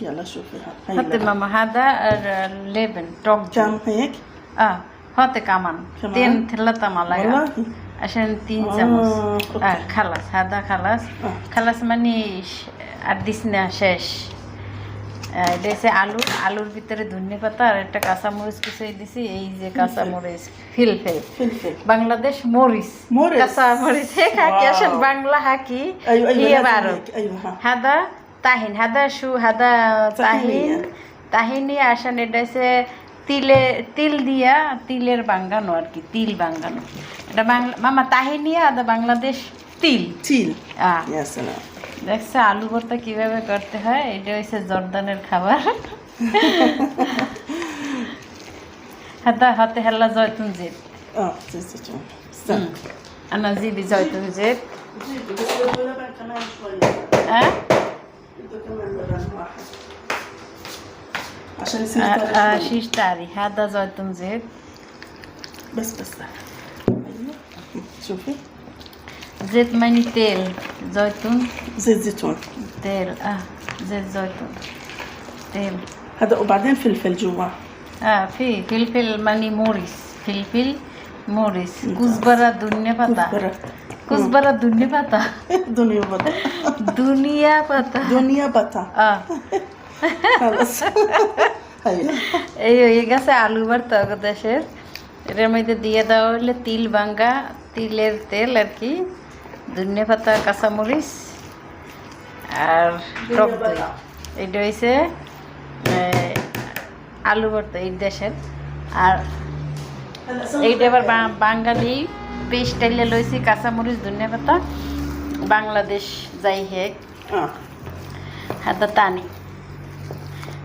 يلا شوفي هاي حطي لها. ماما هذا لبن توك كم هيك اه حطي كمان كمان؟ تين ثلاثة ملايا والله عشان تين آه، চামচ أوكي. آه خلاص هذا خلاص آه. খালাস মানে শ- আর দিস না শেষ আহ, এটা হচ্ছে আলু আলুর ভিতরে ধনে পাতা আর একটা কাঁচামরিচ কুচিয়ে দিছি এই যে কাঁচামরিচ ফিলফিল فلفل বাংলাদেশ মরিচ মরিচ। কাঁচামরিচ হে হাকি Wow. আসেন বাংলা হাকি ايوه ايوه هي لازم بعرف هيك. ايوه ها হাদা তাহিন হাদা সু হাদা তাহিন তাহিনি আসেন এটা হচ্ছে তিলে তিল দিয়া তিলের বাঙ্গানো আর কি তিল বাঙ্গানো এটা বাংলা মামা তাহিনি আদা বাংলাদেশ তিল তিল দেখছে আলু ভর্তা কীভাবে করতে হয় এটা হচ্ছে জর্দানের খাবার হাতা হাতে হেল্লা জয়তুন জিত আনা জিবি জয়তুন জিত হ্যাঁ عشان يصير آه, آه، هذا زيتون زيت بس بس. شوفي. زيت ماني تيل. زيتون زيت زيتون. تيل. آه زيت زيتون تيل. هذا وبعدين فلفل جوا. آه في فلفل ماني موريس. فلفل موريس. كزبرة دنيا بطا كزبرة. কুসবারা দুনি পাতা দুনিয়া পাতা দুনিয়া পাতা দুনিয়া পাতা এই হয়ে গেছে আলু ভর্তা দেশের এটার মধ্যে দিয়ে দেওয়া হলে তিল ভাঙ্গা তিলের তেল আর কি। ধনে পাতা কাঁচামরিচ আর টক দই। এটা হয়েছে আলু ভর্তা এই দেশের। আর এইটা আবার বাঙালি পেস্ট টাইলে লইছি কাঁচামরিচ ধনিয়া পাতা। বাংলাদেশ যাই হেক। হাতা টানি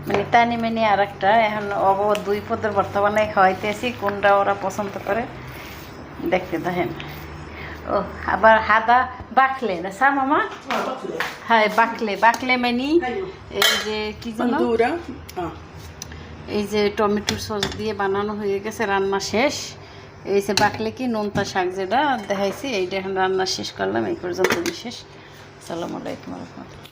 মানে টানি মানে আর একটা এখন অব দুই পদের বর্তমানে খাওয়াইতেছি কোনটা ওরা পছন্দ করে দেখতে দেখেন। ও আবার হাদা বাকলে না সা মামা? হ্যাঁ বাকলে। বাকলে মানে এই যে কি এই যে টমেটোর সস দিয়ে বানানো হয়ে গেছে রান্না শেষ। এই যে বাকলে কি নোনতা শাক যেটা দেখাইছি, এইটা এখন রান্না শেষ করলাম, এই পর্যন্ত বিশেষ। আসসালামু আলাইকুম রহমতুল্লাহ।